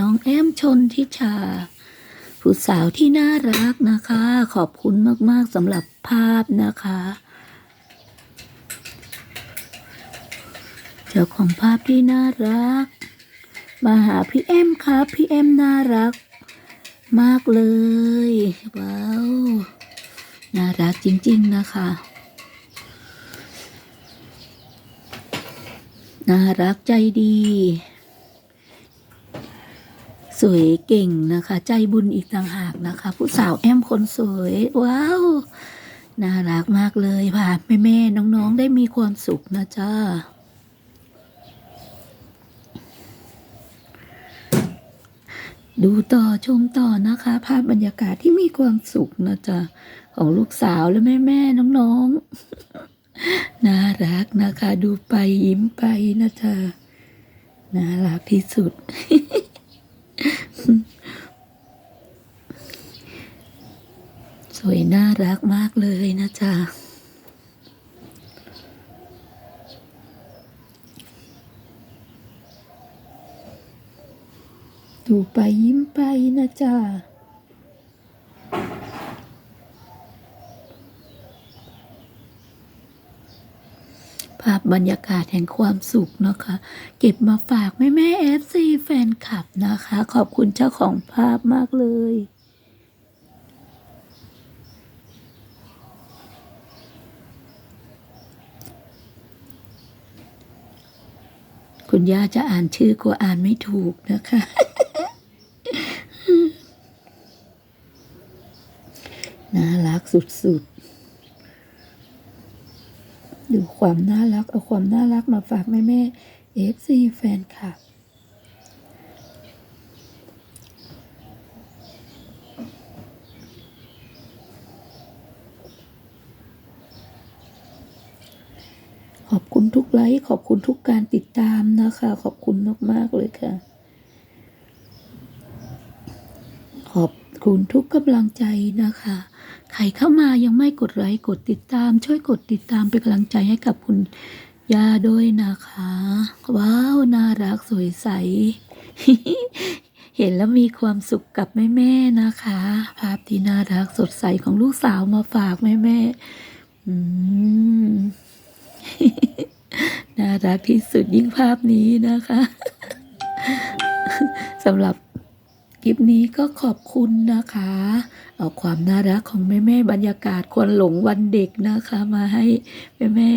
น้องแอมชนทิชา ผู้สาวที่น่ารักนะคะ ขอบคุณมาก ๆสำหรับภาพนะคะ เจ้าของภาพที่น่ารัก มาหาพี่แอมครับพี่แอมน่ารัก มากเลย ว้าว น่ารักจริง ๆ นะคะน่ารักใจดี สวยเก่งนะคะ ใจบุญอีกต่างหากนะคะ ผู้สาวแอมคนสวย ว้าวน่ารักมากเลยค่ะแม่แม่ๆน้องๆได้มีความสุขนะจ้าดูต่อชมต่อนะคะ ภาพบรรยากาศที่มีความสุขนะจ๊ะของลูกสาวและแม่แม่ๆน้องๆ น่ารักนะคะ ดูไปยิ้มไปนะจ๊ะน่ารักที่สุด สวยน่ารักมากเลยนะจ๊ะดูไปยิ้มไปนะจ๊ะ ภาพบรรยากาศแห่งความสุขนะคะ เก็บมาฝากแม่แม่เอฟซีแฟนคลับนะคะ ขอบคุณเจ้าของภาพมากเลยคุณย่าจะอ่านชื่อกลัวอ่านไม่ถูกนะคะ น่ารักสุดๆ ดูความน่ารัก เอาความน่ารักมาฝากแม่แม่เอฟซีแฟนคลับขอบคุณทุกไลค์ขอบคุณทุกการติดตามนะคะ ขอบคุณมาก ๆ เลยค่ะ ขอบคุณทุกกำลังใจนะคะ ใครเข้ามายังไม่กดไลค์กดติดตาม ช่วยกดติดตามเป็นกำลังใจให้กับคุณยาด้วยนะคะ ว้าวน่ารักสวยใส เห็นแล้วมีความสุขกับแม่ๆนะคะ ภาพที่น่ารักสดใสของลูกสาวมาฝากแม่ๆอืมน่ารักที่สุดยิ่งภาพนี้นะคะสำหรับคลิปนี้ก็ขอบคุณนะคะ เอาความน่ารักของแม่แม่บรรยากาศควนหลงวันเด็กนะคะ มาให้แม่แม่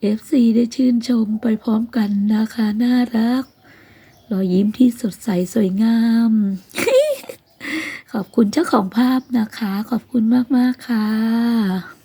เอฟซีได้ชื่นชมไปพร้อมกันนะคะ น่ารักรอยยิ้มที่สดใสสวยงาม ขอบคุณเจ้าของภาพนะคะ ขอบคุณมาก ๆ ค่ะ